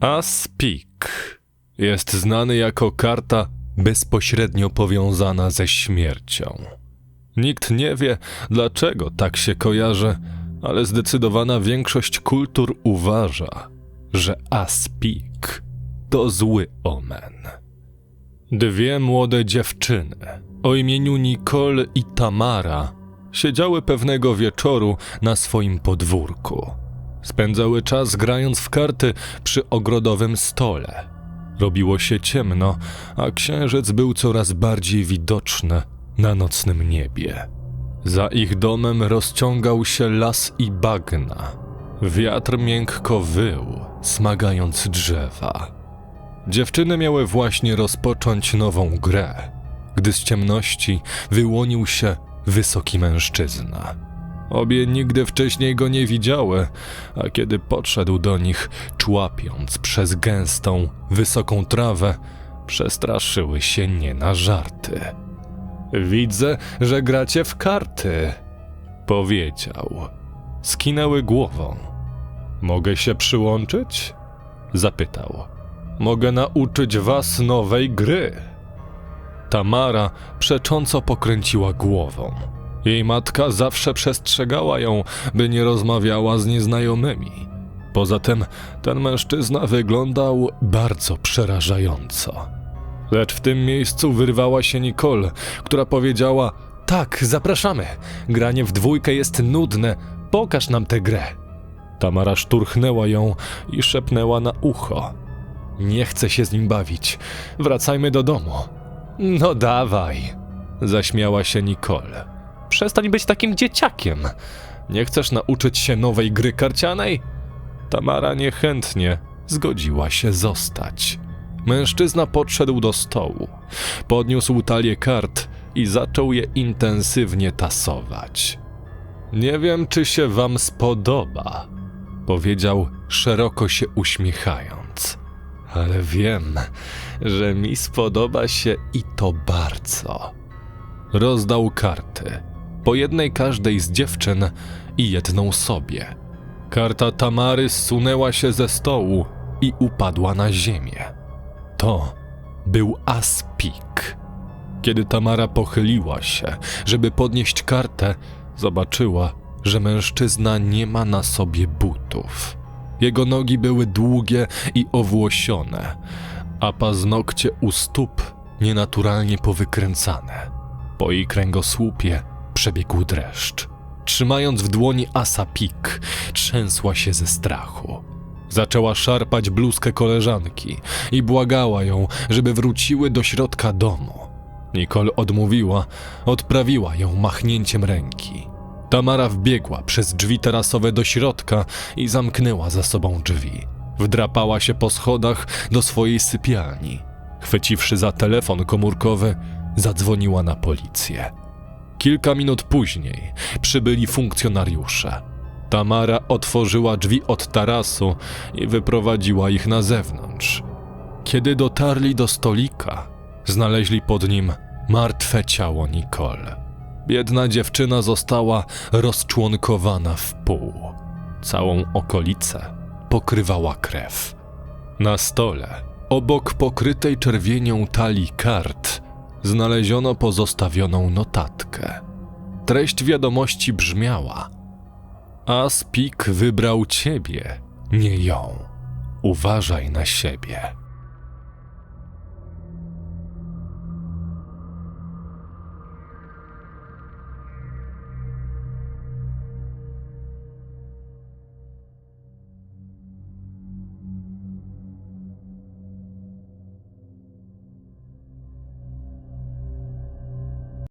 Aspik jest znany jako karta bezpośrednio powiązana ze śmiercią. Nikt nie wie, dlaczego tak się kojarzy, ale zdecydowana większość kultur uważa, że Aspik to zły omen. Dwie młode dziewczyny o imieniu Nicole i Tamara siedziały pewnego wieczoru na swoim podwórku. Spędzały czas grając w karty przy ogrodowym stole. Robiło się ciemno, a księżyc był coraz bardziej widoczny na nocnym niebie. Za ich domem rozciągał się las i bagna. Wiatr miękko wył, smagając drzewa. Dziewczyny miały właśnie rozpocząć nową grę, gdy z ciemności wyłonił się wysoki mężczyzna. Obie nigdy wcześniej go nie widziały, a kiedy podszedł do nich, człapiąc przez gęstą, wysoką trawę, przestraszyły się nie na żarty. Widzę, że gracie w karty, powiedział. Skinęły głową. Mogę się przyłączyć? Zapytał. Mogę nauczyć was nowej gry. Tamara przecząco pokręciła głową. Jej matka zawsze przestrzegała ją, by nie rozmawiała z nieznajomymi. Poza tym ten mężczyzna wyglądał bardzo przerażająco. Lecz w tym miejscu wyrwała się Nicole, która powiedziała: Tak, zapraszamy. Granie w dwójkę jest nudne. Pokaż nam tę grę. Tamara szturchnęła ją i szepnęła na ucho. Nie chcę się z nim bawić. Wracajmy do domu. No dawaj, zaśmiała się Nicole. Przestań być takim dzieciakiem. Nie chcesz nauczyć się nowej gry karcianej? Tamara niechętnie zgodziła się zostać. Mężczyzna podszedł do stołu, podniósł talię kart i zaczął je intensywnie tasować. Nie wiem, czy się wam spodoba, powiedział, szeroko się uśmiechając. Ale wiem, że mi spodoba się i to bardzo. Rozdał karty, po jednej każdej z dziewczyn i jedną sobie. Karta Tamary zsunęła się ze stołu i upadła na ziemię. To był aspik. Kiedy Tamara pochyliła się, żeby podnieść kartę, zobaczyła, że mężczyzna nie ma na sobie butów. Jego nogi były długie i owłosione, a paznokcie u stóp nienaturalnie powykręcane. Po jej kręgosłupie przebiegł dreszcz. Trzymając w dłoni asa pik, trzęsła się ze strachu. Zaczęła szarpać bluzkę koleżanki i błagała ją, żeby wróciły do środka domu. Nicole odmówiła, odprawiła ją machnięciem ręki. Tamara wbiegła przez drzwi tarasowe do środka i zamknęła za sobą drzwi. Wdrapała się po schodach do swojej sypialni. Chwyciwszy za telefon komórkowy, zadzwoniła na policję. Kilka minut później przybyli funkcjonariusze. Tamara otworzyła drzwi od tarasu i wyprowadziła ich na zewnątrz. Kiedy dotarli do stolika, znaleźli pod nim martwe ciało Nicole. Biedna dziewczyna została rozczłonkowana w pół. Całą okolicę pokrywała krew. Na stole, obok pokrytej czerwienią talii kart, znaleziono pozostawioną notatkę. Treść wiadomości brzmiała: Aspik wybrał ciebie, nie ją. Uważaj na siebie.